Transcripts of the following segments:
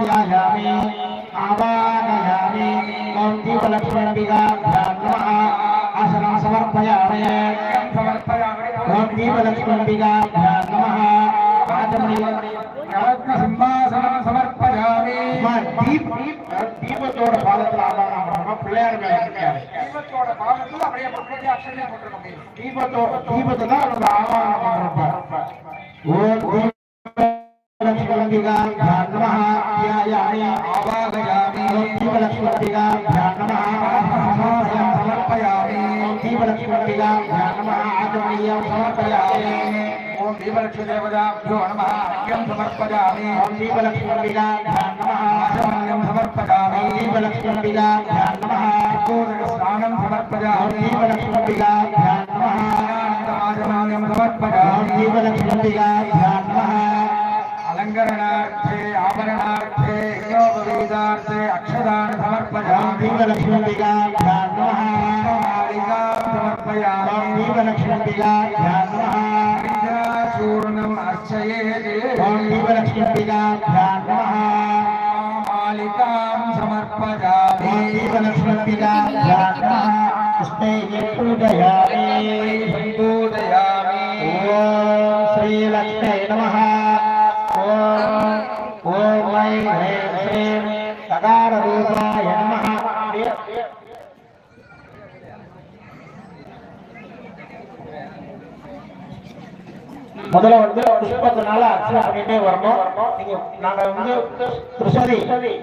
ధ్యాయామి ఆవాహయామి ఓం దీపలక్ష్మణిగా నమ ఆసనం సమర్పయామి ఓం దీపలక్ష్మణిగా నమ ఆచమని தீபத்தோட பாதத்துல ஆதாரம் பண்ணணும் பிள்ளையார் மேல இருக்காரு தீபத்தோட பாகத்தில் அப்படியே முன்னாடி அக்ஷதை போட்டுருக்க முடியும் தீபத்தோட தீபத்தை தான் நம்ம ஆவாகனம் பண்றப்ப ஓம் தீபலட்சுமணிகா நமः ध्यायामि आवाहयामि ஓம் தீபலட்சுமணிகா நமः சமர்ப்பயம் சமர்ப்பயாமி ஓம் தீபலட்சுமணிகா நமः ओम दीपलक्ष्मी देवताभ्यो नमः। अर्घ्यं समर्पयामि। ओम दीपलक्ष्मीपिलाभ्यां नमः। आचमन्यं समर्पयामि दीपलक्ष्मीपिलाभ्यां नमः। गोदकस्नानं समर्पयामि दीपलक्ष्मीपिलाभ्यां नमः आचमन्यं समर्पयामि दीपलक्ष्मीपिलाभ्यां नमः अलङ्करणार्थे आभरणार्थे योगवेदार्थे अक्षदान समर्पयामि दीपलक्ष्मीपिलाभ्यां नमः मालिकां समर्पयामि दीपलक्ष्मीपिलाभ्यां नमः। మాలికాం సమర్పజామి లక్ష్మీగా కృష్ణే పూజయామి முதல்ல வந்து புஷ்பத்தினால அர்ச்சனை பண்ணிட்டே வரணும். நீங்க நாங்க வந்து திருசதி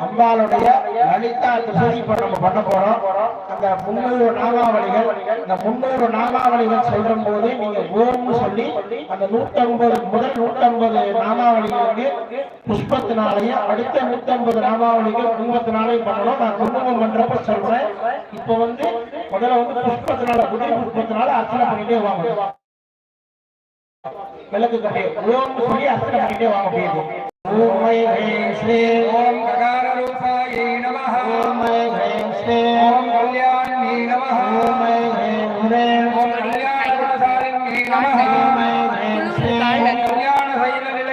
அம்பாளுடைய லலிதா திருசதி இப்ப நம்ம பண்ண போறோம். அந்த முன்னூறு நாமாவளிகள் இந்த முன்னூறு நாமாவளிகள் சொல்ற போது நீங்க ஓம்னு சொல்லி அந்த நூற்றம்பது முதல் நூற்றம்பது நாமாவளிகளுக்கு புஷ்பத்தினாலையும் அடுத்த நூற்றம்பது நாமாவளிக்கு குங்குமத்தினாலையும் பண்ணணும். நான் குங்குமம் பண்றப்ப சொல்றேன். இப்போ வந்து முதல்ல வந்து புஷ்பத்தினால புதிய புஷ்பத்தினால அர்ச்சனை பண்ணிட்டே வாங்க. गलत कहे ओम श्री अष्टम गिटे वाम भेद ओम मय भैं श्री ओम गगार रूपाय नमः ओम मय भैं श्री ओम कल्याणी नमः ओम मय भैं श्री ओम कल्याण गुणधारिणी नमः ओम मय भैं श्री ओम कल्याण भैरवी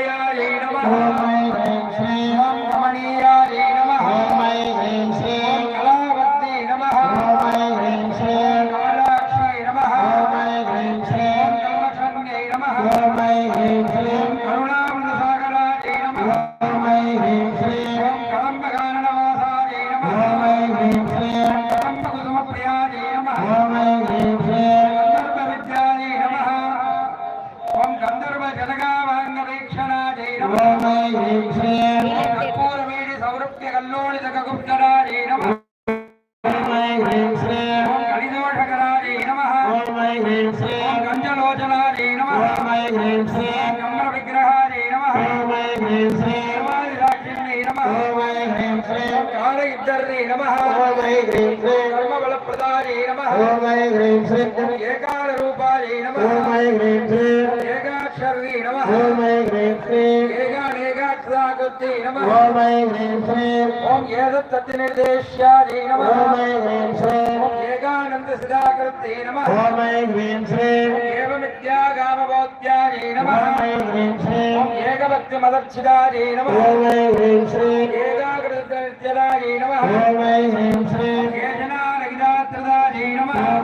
ஏகால ரூபாய நம. ஓம் ஐ ஹ்ரீம் ஸ்ரீ शरणी नमः ओम ऐं ह्रीं श्रीं एकानेकाक्षराकृति नमः ओम ऐं ह्रीं श्रीं ओम एतत्तत्निर्देश्यायै नमः ओम ऐं ह्रीं श्रीं ओम एकानन्दसिदाकृति नमः ओम ऐं ह्रीं श्रीं एवमित्यागामबोध्यायै नमः ओम ऐं ह्रीं श्रीं ओम एकभक्तिमदर्शितायै नमः ओम ऐं ह्रीं श्रीं एकाग्रतनित्यदायै नमः ओम ऐं ह्रीं श्रीं केचनानगिदात्रदायै नमः